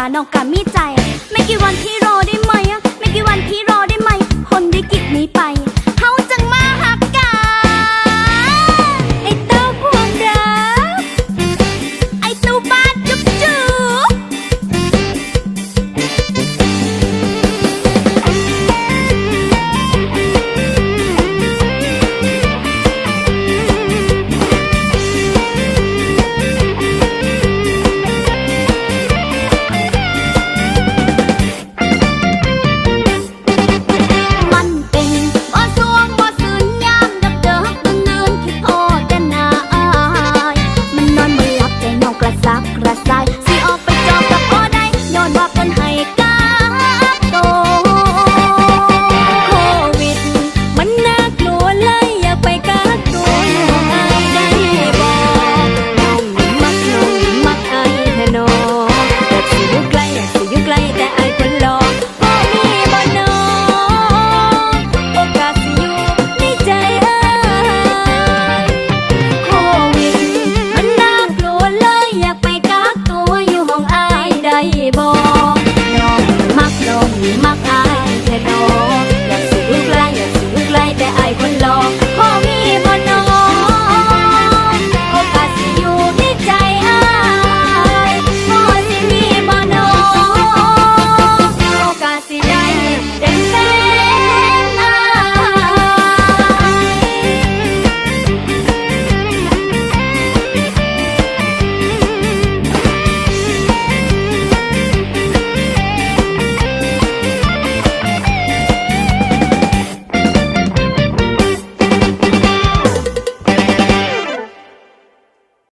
าน้องก็มีใจ ไม่กี่วันที่